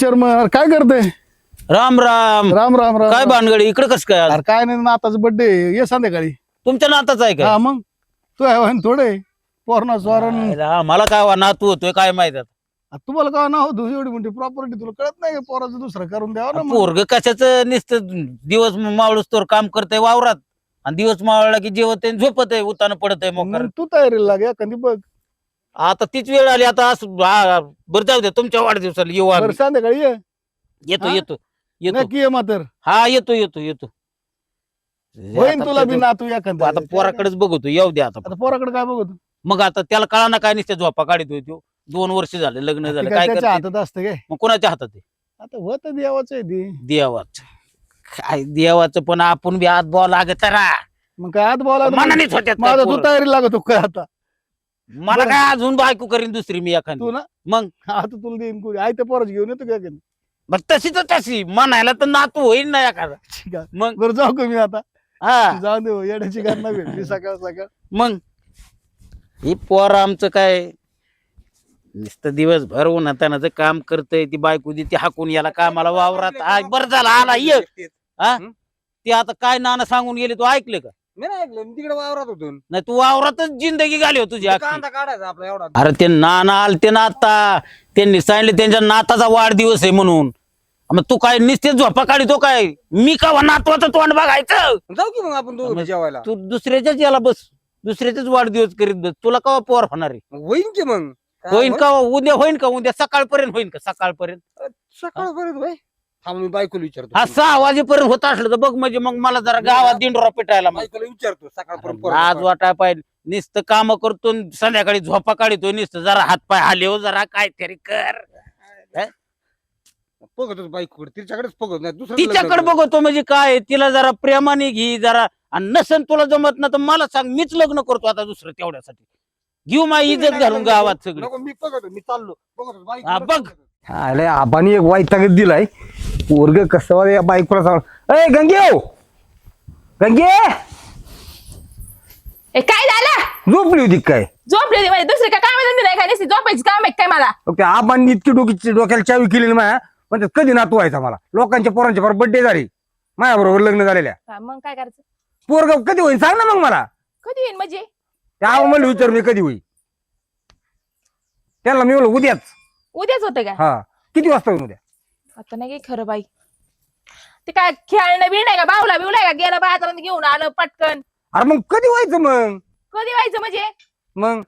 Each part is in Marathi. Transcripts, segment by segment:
चेअरमन? काय करते? राम राम. राम राम राम काय भानगडी? इकडे कस काय? अरे काय नाही नाताच बर्थडे ये संध्याकाळी. तुमच्या नाताच आहे हा का मग. तू आहे थोडे? पोरणा स्वारण. मला काय वा नातू होतोय काय माहीत आता. तुम्हाला का नाव तू एवढी मोठी प्रॉपर्टी तुला कळत नाही का? पोराचं दुसरं करून द्यावं ना मग. पोरग कशाच? नुसतं दिवस मावळूस तर काम करतय वावरात. आणि दिवस मावळला की जेवत झोपत आहे उताना पडत आहे मग मग तू तयारीला लाग एखादी बघ. आता तीच वेळ आली आता असं बरं जाऊ दे तुमच्या वाढदिवसाला येऊ बरं आम्ही. संध्याकाळी ये. येतो हा? येतो येतो. नक्की ये मात्र हा येतो येतो येतो. होईन आता तुला बी त्याचं- नातू एखादा. आता पोराकडेच बघतो येऊ दे आता. आता पोराकडे काय बघतो? मग आता त्याला कळा ना काय नुसत्या झोपा काढतोय तो दोन वर्ष झाले लग्न झालं काय काय त्याच्या करते? हातात असतं काय? मग कोणाच्या हातात आहे? आता होत देवाचं आहे ते. देवाच. काय देवाचं पण आपण बी हात बॉल लागत रा मग काय आत बोला मनानेच माझा तू. तयारी लागतो काय आता? मला काय अजून बायको करीन दुसरी मी तू एखादी ना? मग? आता तुला देईन कोणी. आई तर पोराची घेऊन येतो काय का नाही? मग तशी तर तशी. म्हणायला तर नातू होईल ना एखादा. ठीक आहे. मग? बरं जाऊ का मी आता? हा. जाऊ दे हो, येण्याची घटना भेटली सकाळ सकाळ. मग? ही पोर आमचं काय? नुसतं दिवसभर उन्हातानाचं काम करतय ती बायको ती हाकून याला कामाला वावरात. आज बरं झालं आला ये. हं? ते आता काय नाना सांगून गेले तू ऐकलं का? मी नाही ऐकलं. मी तिकडे वावरात होतो. नाही तू वावरातच जिंदगी घाली हो तुझी अख्खी. कांदा काढायचा आपला एवढा. अरे ते नाना आलते ना आता त्यांनी सांगितले त्यांच्या नाताचा वाढदिवस आहे म्हणून. मग तू काय निस्ते झोपा काढितो काय? मी का नातवाचं तोंड बघायचं? जाऊ की मग आपण दोघं जेवायला. तू दुसऱ्याच्याच याला बस. दुसऱ्याच्याच वाढदिवस करीत बस. तुला कवा पोर होणार आहे? मग होईन की मग. होईन? का उद्या होईन का? उद्या सकाळपर्यंत होईन का? सकाळपर्यंत. सकाळपर्यंत थांब मी बायकोला विचारतो. हा सहा वाजेपर्यंत होत असलं तर बघ म्हणजे मग मला जरा गावात दिंडोरा पेटायला मग. बायकोला विचारतो सकाळपर्यंत आज वाटाय पाहिजे. नुसतं काम करतो संध्याकाळी झोपा काढतो नुसतं जरा हातपाय हालेव जरा काहीतरी कर. बघतो बायकोकडे तिच्याकडेच बघत नाही दुसरं तिच्याकडे बघतो म्हणजे काय तिला जरा प्रेमाने घे जरा. आणि नसन तुला जमत ना तर मला सांग मीच लग्न करतो आता दुसरं तेवढ्यासाठी. घेऊ माझी इज्जत घालून गावात सगळी. नको मी बघतो मी चाललो. बघतो हा, बायकोला बघ. बघतो. अरे आबानी एक वाईटागत दिलाय. पोरग कसं या बायकोला सांग. अय गंगे हो! गंगे! ए काय झालं? झोपली होती काय? झोपली होती. म्हणजे दुसरी काय काम धंदे नाही काय नुसती झोपायची काम आहे काय मला? ओके आबांनी इतकी डोकी डोक्याला चावी केली ना माया म्हणजे कधी नातू व्हायचा मला? लोकांच्या पोरांच्या बरोबर बड्डे झाली. माझ्या बरोबर लग्न झालेल्या. हा, मग काय करायचं? पोरग कधी होईल सांग ना मग मला. कधी येईन म्हणजे? त्या म्हणलं विचार मी कधी होईल? त्यांना मी बोललो उद्याच. उद्याच होतं काय? हा. किती वाजता होईल उद्या? आता नाही काही खरं बाई. ते काय खेळणं बिळ नाही का? बावला बिवला का? गेला बाजारात घेऊन आलं पटकन. अरे मग कधी व्हायचं मग? कधी व्हायचं म्हणजे? मग?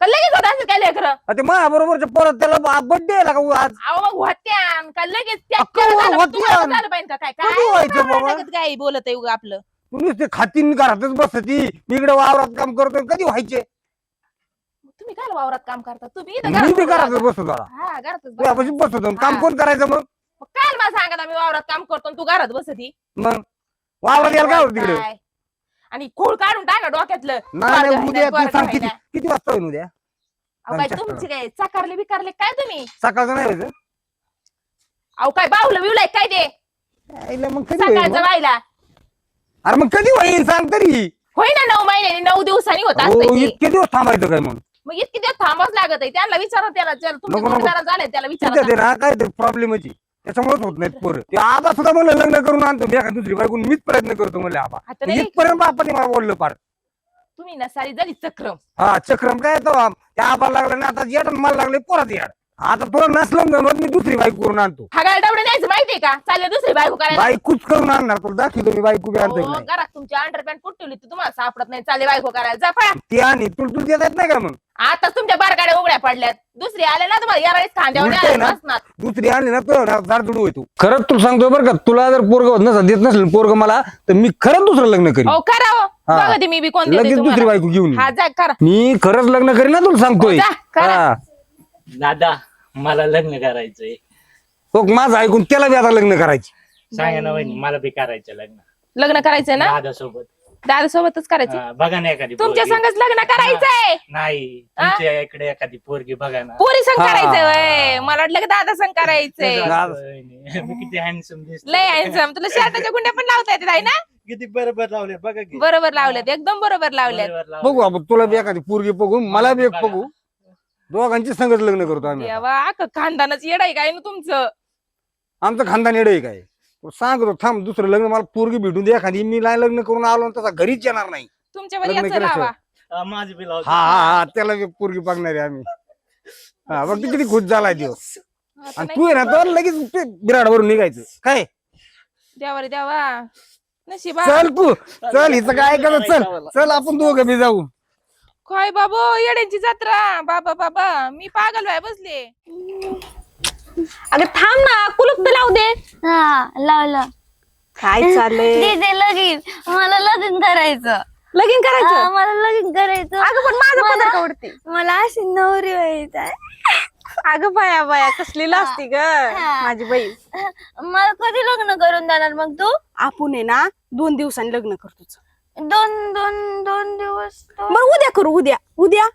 का लगेच होत असेल काय लेकरं? आता ते माझ्या बरोबरच्या पोरात त्याला बड्डे का आज? अहो मग होत्या का लगेच त्या अक्का झालं, मग होत्या. तुम्हाला पण झालं पाहिजे का काय? कधी व्हायचं काय बाबा? काय बोलत आहे उगा आपलं. तू नुसते खातीन घरातच बसती. मी इकडे वावरात काम करतोय. कधी व्हायचे? तुम्ही काय वावरात काम करता? तुम्ही इथं मी बी घरात घरातच बसतो जरा. हा घरातच बसा. तुझ्यापाशी बसतो काम. कोण करायचं मग? मग काय मला सांगा मी वावरात काम करतो आणि तू घरात बसती मग? वावरात यायला काय होतं तिकडे? काय? आणि खूळ काढून टाका डोक्यातलं. नाही नाही, पोरगं उद्या तू सांग किती वाजता होईल उद्या? अहो काय आमच्या तुमची काय चाकारले बिकारले काय तुम्ही? सकाळचं नाही व्हायचं. अहो काय बिवलंय काय ते? मग कधी होईल सकाळचं मग? व्हायला. अरे मग कधी होईल सांग तरी. होय ना नऊ महिन्याने नऊ दिवसांनी होत हो असतं ते. इतके दिवस थांबायचं काय म्हणून मग इतकी दिवस थांबावच लागत आहे. त्याला विचारा त्याला. त्याला तुमच्या नको, नको. जोडीदाराला झालंय त्याला विचारा ते ना काय ते प्रॉब्लेमच त्याच्यामुळेच होत नाहीत पोरं. ते आबा सुद्धा मला लग्न करून आणतो. मी एका दुसरी बायकून मीच प्रयत्न करतो मला आबा. आता नाही. इथपर्यंत आपण मला बोललो पार तुम्ही ना सारी झाली चक्रम. हा चक्रम काय तो? त्या आबा लागला ना आता येड मला लागले पोरात येड आता तुला नसलं ना मग मी दुसरी बाईक करून आणतो. न्यायचं माहितीये का? चालले दुसरी बायको करायला बाईकूच करून आणणार तुला दाखवतो मी बाईक उभी आणतो हो, घरात तुमची अंडरपॅन्ट ती तुम्हाला? सापडत नाही. चालले बायको करायला. जा ती आणि तुला देता येत नाही का मग? आता तुमच्या बारगाड्या उघड्या पडल्यात. दुसरी आले ना तुम्हाला? यावेळेस खांद्यावर उलटं आहे न्यायला ना? दुसरी आणली ना तो जाडजुडू होतो खरंच तुला सांगतोय बरं का तुला जर पोरग नसेल देत नसेल पोरग मला तर मी खरंच दुसरं लग्न करीन. हो करावं हा. बघा ते मी बी कोण देते लगेच दुसरी तुम्हाला. बायको घेऊन येईन. हा जा करा. मी खरंच लग्न करीन ना तुला सांगतोय. हो, जा, करा. हा. दादा. मला लग्न करायचंय तो माझं ऐकून त्याला बी आता लग्न करायची सांगा ना वहिनी मला बी करायचं लग्न लग्न करायचंय ना दादा सोबत दादा सोबतच करायचं बघा ना एखादी तुमच्या पोरगी. संगच लग्न करायचंय नाही हा? तुमच्या इकडे एखादी पोरगी बघा ना पोरी संग हा. करायचंय वय मला वाटलं की दादा संग करायचंय कसं दादा. असतं वहिनी? मी किती हँडसम दिसतो लय handsome. तुला शर्टाच्या गुंड्या पण लावता येतात आहे ना किती बरोबर लावले बघा की बरोबर लावल्यात एकदम बरोबर लावल्यात बरोबर लावले. बघू आपण तुला बी एखादी पोरगी बघू मला बी एक बघा. बघू दोघांची संगत लग्न करतो आम्ही देवा अख्खं खानदानच येड आहे काय ना तुमचं? आमचं खानदान येडं आहे काय? तो सांगतो थांब दुसरं लग्न मला पोरगी भेटून दे एखादी मी नाही लग्न करून आलो तसा घरीच येणार नाही. तुमच्या वर लग्न याचं केल्याशिवाय. लावा हा, माझी बी लावतो. हा हा हा त्याला बी पोरगी बघणार आहे आम्ही. हा बघ किती खुश झालाय दिवस आता आणि नाही तू आहे ना तर लगेच ते बिराड भरून निघायचं. काय? द्यावा रे द्यावा नशिबा चल तू. चल हिचं काय ऐकायचं? चल चल आपण दोघं बी जाऊ. काय बाबा येड्यांची जत्रा. बाबा बाबा मी पागल व्हाय बसले. अगं थांब ना कुलूप तर लावू दे. हा लावलं काय चाललंय? दीदी लगीन. मला लगीन करायचं. लगीन हा, करायचं मला लगीन करायचं. अगं पण माझं मला- पदर आवडते मला अशी नवरी व्हायचं अगं बाया बाया कसली असती ग हा. माझी बहीण मला कधी लग्न करून देणार मग तू? आपण आहे ना दोन दिवसांनी लग्न करतोच दोन दोन दोन दिवस दोन- बरं उद्या करू उद्या. उद्या?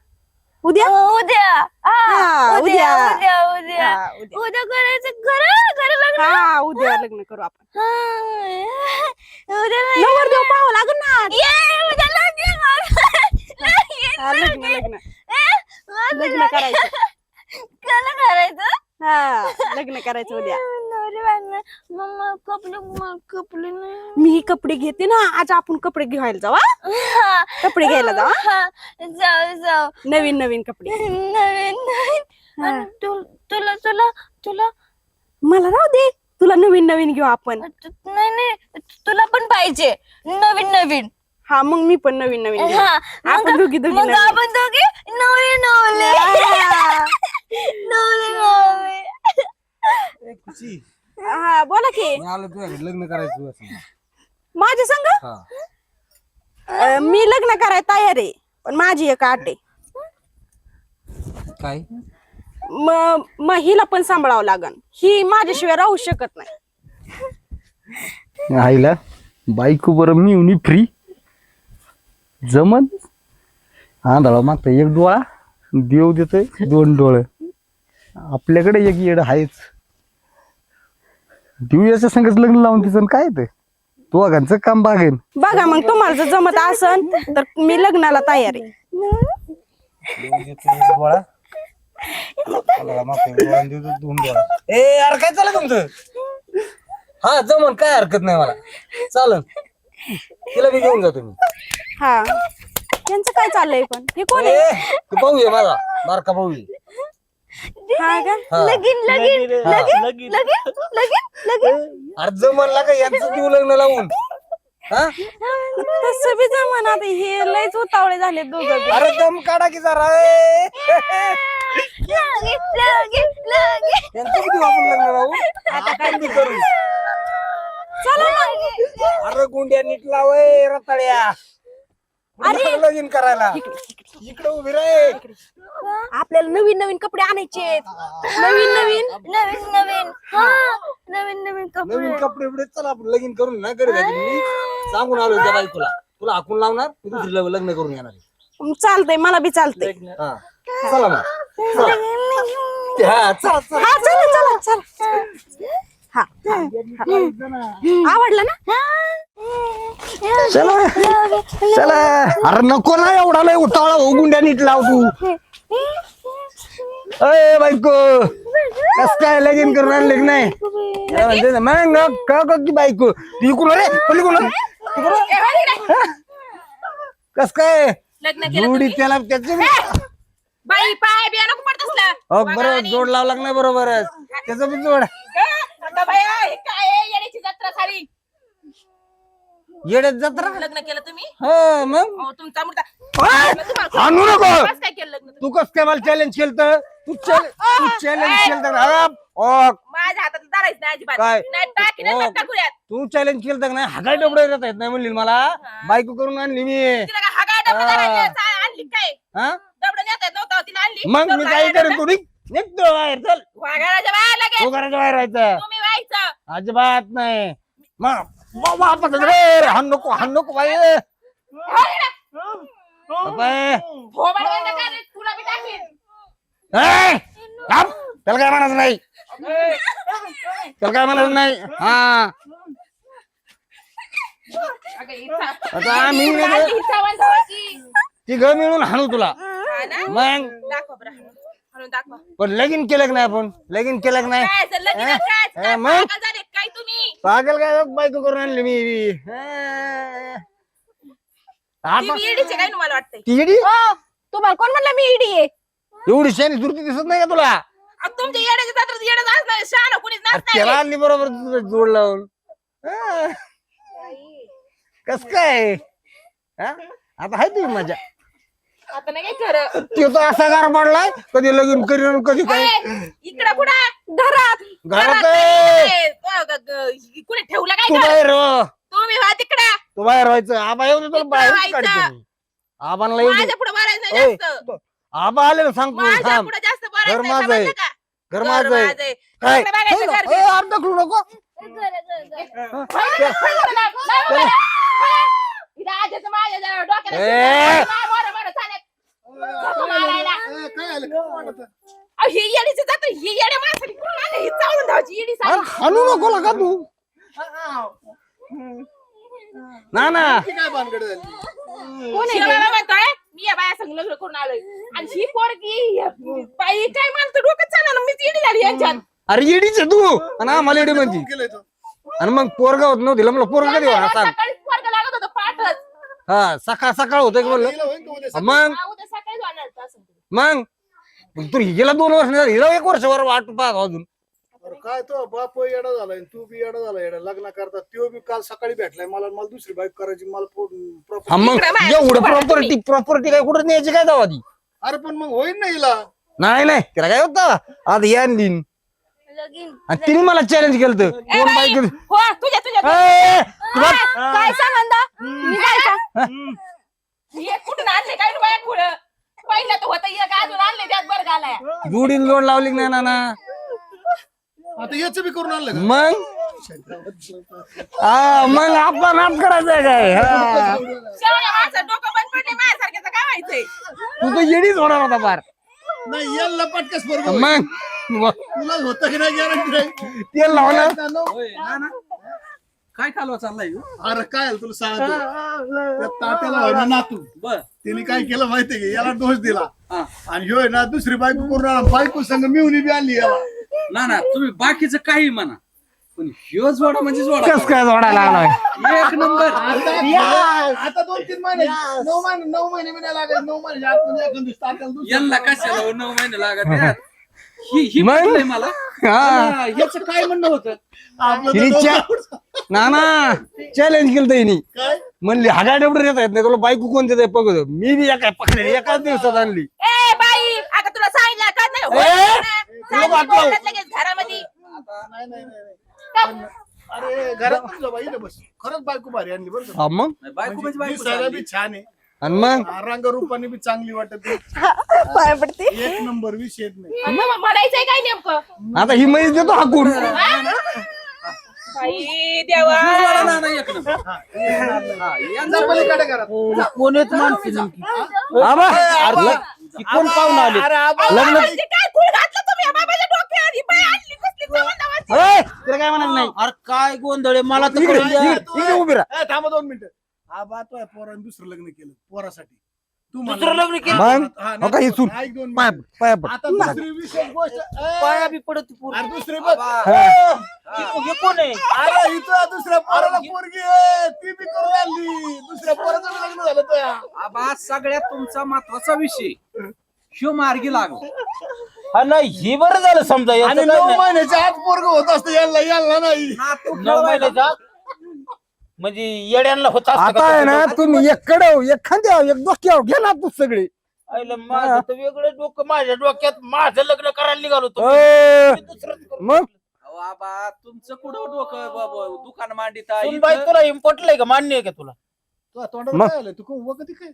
उद्या? हो, उद्या. हा, हा, उद्या उद्या. उद्या उद्या. हा, उद्या. उद्या करायचं खरं? खरं लग्न? हा उद्या लग्न करू आपण. हा, उद्या लग्न. नवर देव पाहावं लागेल ना? ये, उद्या लग्न लगीन, हा, लग्न लगीन. लग्न ए, माझं लग्न करायचं. कसं करायचं? हा लग्न करायचं उद्या. मम्मा कपडे मला कपडे नाही. मी कपडे घेते ना. आज आपण कपडे घ्यायला जाऊ हा? कपडे घ्यायला जाऊ हा? हा, जाऊ जाऊ. नवीन नवीन कपडे. नवीन नवीन आणि तु- तुला तुला तुला? मला राहू दे. तुला नवीन नवीन घेऊ आपण. तु- नाही नाही. तुला पण पाहिजे. नवीन नवीन. हा मग मी पण नवीन नवीन घेऊ. हा, आपण मग- दोघी दोघी मग नवीन. आपण दोघी नवले नवले. नवले नवले हा बोला की. मी आलो तुझ्याकडे लग्न करायचं असं. माझ्या संग? हा. अं, मी लग्न करायला तयार आहे पण माझी एक आट आहे. काय? म- मग हिला पण सांभाळावं लागन. ही माझ्याशिवाय राहू शकत नाही. आईला बायको बरं मी उनी फ्री जमन. आंधळा मागता एक डोळा देव देतोय दोन डोळे. आपल्याकडे एक येड आहेच देऊ याच्या संगच लग्न लावून तिचं काय ते? तो अगांचं काम बागेन. बघा मग तुम्हाला जर जमत असन तर मी लग्नाला तयार आहे. ए यार काय चाललं तुमचं? हा जमन काय हरकत नाही मला. चालन. तिला बी घेऊन जातो मी हा. त्यांचं काय चाललंय पण? हे कोण आहे? ए, तू आहे माझा बारका आहे. हा का? हा. लगीन लगीन लगीन लगीन लगीन. लगीन लगीन अरे जमन लागा यांचं देऊ लग्न लावून? हा? तसं बी जमन आता हे लयच उतावळे झाले दोघं अरे दम काढा की जरा ए. लगीन लगीन लगीन. यांचं बी देऊ आपण लग्न लावून? आपण बी करू. अरे गुंड्या नीट लावय रताळ्या. अरे. लगीन करायला. इकडे उभी रे आपल्याला नवीन नवीन कपडे आणायचे नवीन नवीन. नवीन नवीन. हा नवीन नवीन कपडे. नवीन कपडे बिडे चला आपण लगीन करून ना मी सांगून आलो त्या बायकोला. तुला हाकून लावणार? मी दुसरी लग्न लग्न करून येणार आहे. चालतंय मला बी चालतंय. हा. चला मग चला. हा चला चला. हा चला चला चला. हा. आवडलं ना? चला. चला. अरे नको ना एवढा लय उतावळा हो गुंड्या नीट लाव तू. अय बायको. कस काय लगीन करून आणले की नाही? काय म्हणते ना, मग न- का का की बायको? ती इकडून रे. पली कोण कस काय? लग्न केलं जोडी तुम्ही? त्याला त्याचे बाई पाय बिया नको पडत असला. हो बरोबर जोड लावला नाही बरोबर त्याचं बी जोड. हे काय आहे? जत्रा सारी येड्यात जत्रा? लग्न केलं तुम्ही? हा मग? अहो, तुमचा मुलगा ओय! तुम्हाला- हाणू नको! कसं काय केलं लग्न तुम्ही? तू कस काय मला चॅलेंज केलं तू चॅलेंज तू चॅलेंज केलं ओ माझ्या हातात धरायचं नाही अजिबात. काय? नाही टाकी हो. नाही टाकूयात तू चॅलेंज केलं तर नाही? हगाय डबडे येत नाही म्हणली मला. बायको करून आणली मी. तिला काय हागाय डबडं हा. धरायचं? चा- आणली काय? हा? डबडं नेता येत नव्हतं तिला आणली. मग मी काय करेन डबडं. तू निघ. निघतो बाहेर चल. तू घराच्या बाहेर राहायचं. तुम्ही अजिबात नाही मग वापस रे हाण नको हाण नको बाई बाई. हो बरं काय रे, तुला बी टाकीन ए, थांब. त्याला काय म्हणायचं नाही त्याला काय म्हणायचं नाही हा अगं, इच्छा- आता आम्ही इच्छा. ती घर मिळून हाणू तुला हा ना? मग दाखव बरं. दाखवा. पण लगीन केलं का नाही आपण? लगीन केलं का नाही? काय असं? लगीनच काय? हा, काय मग? पागल झाले काय तुम्ही? पागल काय? बायको करून आणली मी. हा. ती काय मला वाटतंय? ती येडी? हो, तुम्हाला कोण म्हणलं मी इडी आहे? एवढी शानी सुरती दिसत नाही का तुला? अहो, तुमच्या येड्याच्या जात्रात येडच असणार शहाणा कुणीच अरे नसणार त्याला आणली बरोबर तुझं जोड लावून. कस काय? हा? आता आहे तुम्ही मजा आता नाही काय खरं. तो तो असा गार पडलाय कधी लगीन करीन कधी काय. इकडं कुठं? घरात. घरात आहे. ए, अ, ग- ग- कुणी ठेवलं काय तू घर? बाहेर हो. तुम्ही व्हा तिकडं. तू बाहेर व्हायचं. आबा येऊ दे तुला बाहेर व्हायचं. काढतो मी. आबांना येऊ दे. माझ्या पुढे बोलायचं ओय, जास्त. आबा आले ना सांगतो माझ्या थांब. पुढे जास्त घर बोलायचं नाही, माझं आहे. समजलं का? घर घर माझं आहे. माझं आहे. काय? इकडे बघायचं घर ए, आत ढकलू नको. माझ्या डोक्याला ए! झोपू मारायला. ए, काय आलं काय वाटत अहो, ही येडीची जात ही येड्या माणसाने कुठून आली? ही चावून धावायची येडी सारी. अरे हाणू नको का तू ना ना काय भानगड झाली शिवाला म्हणतोय, मी या बाया संग लग्न करून आलोय आणि ही पोरगी ही बाई काय म्हणतो डोकं चालणार मीच येडी झाली यांच्यात अरे येडीच आहे तू आणि आम्हाला येडी म्हणती केलंय तो आणि मग पोरगा होत नव्हती मला पोरगा सांग लागत होतं पाठच हा सकाळ सकाळ होतं की म्हणलं हिला होईन का उद्या सकाळी? मग हा, उद्या सकाळी जाणार होतं असं. मग? मग तू गेला दोन वर्ष. हिला एक वर्षभर वाट पाहत अजून. अरे काय तो बाप येडा झालाय तू बी येडा झाला येडा लग्न करता तो बी काल सकाळी भेटलाय मला मला दुसरी बाईक करायची मला हा प्रॉपर मग इकडं बाहेर एवढं उभा राहा प्रॉपर्टी प्रॉपर्टी काय कुठं न्यायची काय दावा ती? अरे पण मग होईन ना हिला. नाही नाही तिला काय होतं? आता या आणली लगीन आणि तिने मला चॅलेंज केलं ए, दोन बाई, बाईक हो तुझ्या तुझ्या काय संबंध? मी काय का हे कुठून आणले काय पुढं? पहिलं तर होतं एक अजून आणले त्यात बरं घालाय जोडीला जोड लावली की नाही ना ना आता याच बी करून आणलं का? मग? हा मग आपण नाप करायचंय काय? हा. शेवया माणसं डोकं बंद पडले माझ्यासारख्याचं काय व्हायचंय? तू तर येडीच होणार होता फार. नाही याला पटकस बरोबर मग? मग तुला होतं की नाही गॅरंटी नाही? तेल लावलं. काय कालवा चाललाय अरे काय आलं तुला सांगतो? त्या तात्याला होय ना नातू बर. तिने काय केलं माहितीये का? याला डोस दिला. आणि ह्यो आहे ना दुसरी बायको करून आला बायको संग मिळून बी आणली याला. ना ना तुम्ही बाकीचं काही म्हणा. पण ह्यो जोडा म्हणजे जोडा. कस काय आलाय एक नंबर. आता आता दोन तीन महिने नऊ महिने नऊ महिने बी नाही लागले नऊ महिने एखाद दिवस तात्याला दुसरं- यांना कशाला हो, नऊ महिने लागत. ही ही मग? मला? हा. याच काय म्हणणं होतं? आपलं तर तिने डोकं- चा- ना ना चॅलेंज केलं हिनी काय? म्हणली हगा डेवढं येत नाही तुला बायको कोणते ते बघत मी बी एका पकडले एकाच दिवसात आणली. ए बाई आता तुला सांगितलं का नाही? होत ए, नाही. ना. तुला सांगितलं वाटलं. बोलतात लगेच घरामध्ये. नाही नाही नाही नाही. अरे घरात बाई? ना बस. खरंच बायको भारी आणली बरं का. हा मग? बायको म्हणजे बायको दिसायला बी छान आहे. आणि मग? रंग रूपाने बी चांगली वाटत. पाय पडते. एक नंबर विषय नाही. मग म्हणायचंय काय नेमकं? आता ही मैस देतो हाकून बाई देवा. हा, यांचं माणसं नेमकी? आबा अरे कोण पाहुणा आले? लग्न म्हणजे काय कुळ घातलं तुम्ही? या बाबाच्या डोक्यावर ही बाई आणली कसली जवळ ए, तिला काय नाही? अरे काय गोंधळ आहे? मला तर इकडे कळून द्या. इकडे- इकडे उभी राहा. ए, थांबा दोन मिनिटं. हा बात आहे पोराने दुसरं लग्न केलं पोरासाठी तू दुसरं लग्न केलं? मग? हा, हो का, नाही, इथून? ऐक दोन पाया मिनिटं. पाया पड. आता दुसरी विशेष गोष्ट ए, पाया बी पडत पोर अरे दुसरी बघ हे कोण आहे अरे इथं दुसऱ्या पोराला पोरगी आहे ती बी करून आणली दुसऱ्या पोराचं बी लग्न झालं. आबा सगळ्यात तुमचा महत्त्वाचा विषय ह्यो मार्गी लागला हा नाही हे बरं झालं समजा याचं आणि काय नऊ नाही. महिन्याच्या आत पोरग होत असतं याला याला नाही नातू नऊ खेळवायला. महिन्याच्या आत? म्हणजे येड्यांना होत असतं आता का आहे ना तसं? तुम्ही एक कडव एक खांद्याव एक डोक्याव घे ना तू सगळे. आईला माझं तर वेगळं डोकं माझ्या डोक्यात माझं लग्न करायला निघालो करू. मग? अहो, आबा तुमचं कुठं डोकं ब- ब- दुकान मांडिता इथं- तुला इम्पॉर्टंट का? मान्य आहे का तुला? मग? काय आलं तू कोण कधी काय?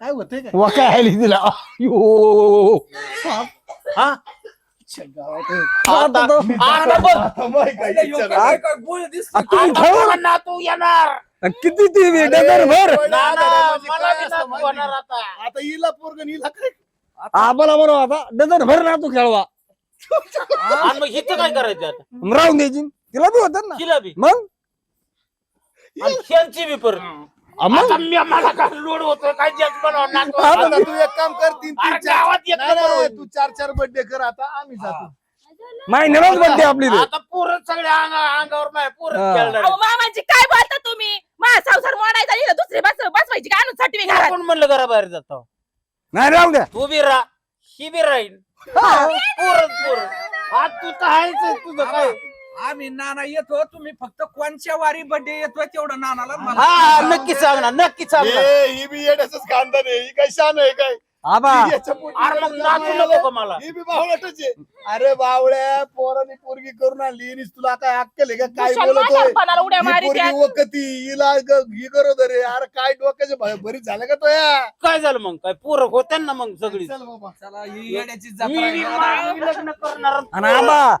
काय होतंय काय? वा काय आली तिला. अयो. हा? नातू येणार. किती ती डझन भर? आता. आता हिला पोरग हिला काय? आम्हाला म्हणू आता डझन भर ना तू खेळवा. आणि मग हिचं काय करायचं आता? राहून द्यायची तिला बी होत ना. तिला बी? मग? आणि ह्यांची बी परत आता मी मला काय लोड होतो काय तो? आता तू एक काम कर तीन अरे तीन चार गावात एक नाही, नंबर नाही, होईल. तू चार चार बर्थडे कर आता आम्ही जातो. महिन्यालाच बड्डे आपली ते. आता पोरं सगळ्या अंगा- अंगावर नाही पोरं हा. खेळणार अहो मामाजी काय बोलता तुम्ही? माझा संसार मोडायचा इथं दुसरी बस बसवायची का? आणून साठी घरात. कोण म्हणलं घराबाहेर जातो नाही राहू द्या. तू बी राह ही बी राहील पोरं पोरं. हा तू तर आहेच तुझं काय आम्ही नाना येतो तुम्ही फक्त कोणच्या वारी बर्थडे येतोय तेवढं नानाला मला हा नक्की सांगणार नक्की सांगणार. ए, ही बी येण्याच खानदार आहे ही काय शान आहे काय? आबा. अरे मग नाचू आला. नको का मला बी बावळटच आहे. अरे बावळ्या पोराने पोरगी करून आणली हिनीच तुला काय अक्कल आहे का? काय बोलतोय म्हातारपणाला उड्या ही मारी पोरगी वकती हिला ग- ही गरोदर आहे अरे काय डोक्याचे भय- बरीच झालं का तो या? काय झालं मग? काय पोरं होत्या ना मग सगळी? चल बाबा. चला ही येण्याची मी जत्रा बी आहे. माझं लग्न करणार. आणि आबा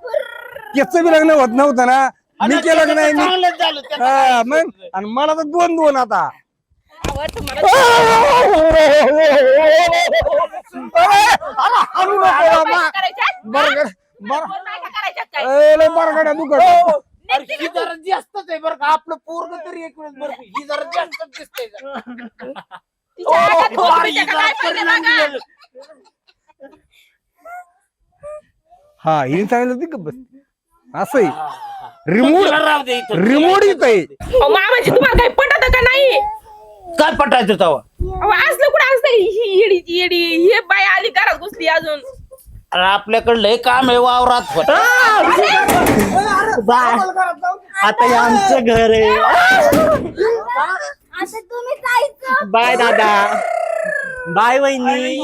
त्याच बी लग्न होत नव्हतं ना. मी केलं का नाही मी चांगलंच झालं. त्याचं हा काय मग? आणि मला तर दोन दोन आता. बरगड्या दुखत ही जरा जास्तच आहे बरं का आपलं पोरग तरी एक वेळेस बरं ही जरा जास्तच दिसतंय जरा. तिच्या हातात ओ, अरे ही जरा परिणाम दिलेलं. हा हिने सांगितलं ती बस असं आहे रिमोट तिला राहू दे इथं. रिमोट येत आहे अहो, तुम्हाला काही पटत का नाही काय पटायचं तवा अहो, असलं कुठं असतं? ही येडी ती येडी हे बाय आली घरात घुसली अजून. अरे आपल्याकडे लय काम आहे वावरात होत आता हे आमचं घर आहे. आता तुम्ही जायचं. बाय दादा. बाय वहिनी.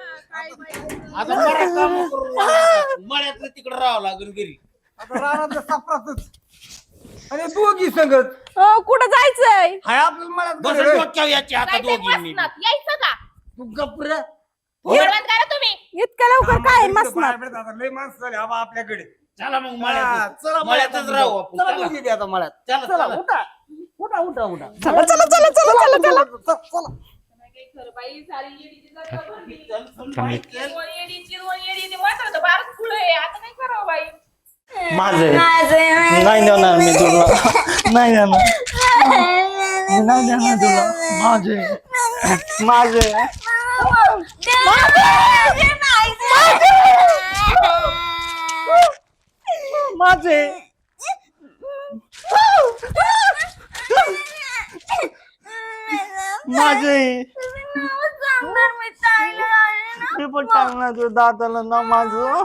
आता मळ्यात काम करून मळ्यातलं तिकडे राहावं लागेल घरी. आणि दोघी संगत? अहो, कुठं जायचंय? हाय आपल्याला मला बस डोक्यावर याची आता जायचंय दोघींनी. मसनात. यायचं का? तू गप्र करा तुम्ही. इतक्या लवकर काय मसणार लय माणसं झाले. आबा आपल्याकडे. चला मग हा, मळ्यात चला मळ्यातच राहू आपण. चला चला. दोघी बी आता मळ्यात. चला चला चला. उठा. उठा उठा उठा. चला चला चला चला चला चला चला. खरं बाई, सारी येडीची भरली. दोन. म्हातारं तर बारच फुलं आहे. आता नाही करावं बाई. माझे माझं नाही देणार मी तुला नाही देणार नाही देणार तुला माझे माझे माझे माझे ते पण टाकणार तुझ्या दादाला ना माझं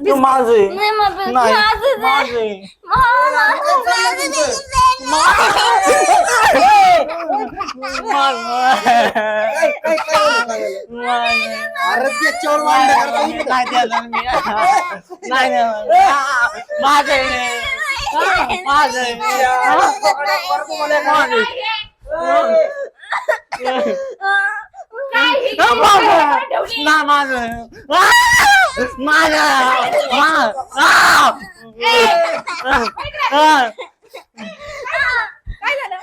तू माझे नाही माझे अरे त्याच्यावर वांडे करता इकडे. नाही देणार मी नाही माझे माझे काय ही? ठेवली. ना माझं माझं काय झालं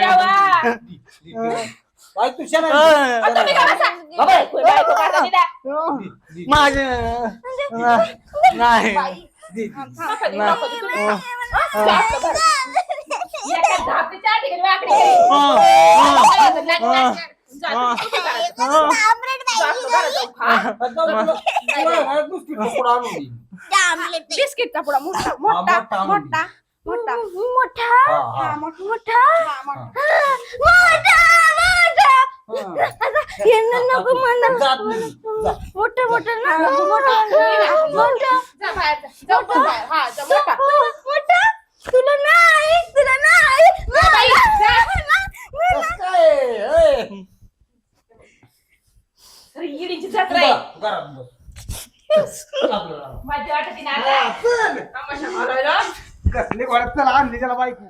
देवा. बाई तू शाना अहो, तुम्ही का बसा? बायको, बायको करता तिला. माझे नाही नका हं? बिस्किटचा पुडा मोठा मोठा मोठा आणून दे. मोठा. मोठा? मोठा. हा, मोठा. मोठा हा, मोठा. मोठा मोठा. अरे इडीची जत्रा आहे जा, घरात बस. आपलं राव. माझी वाटत आहे ना आता. तमाशा मारायला. कसले घरात चला आणली त्याला बायको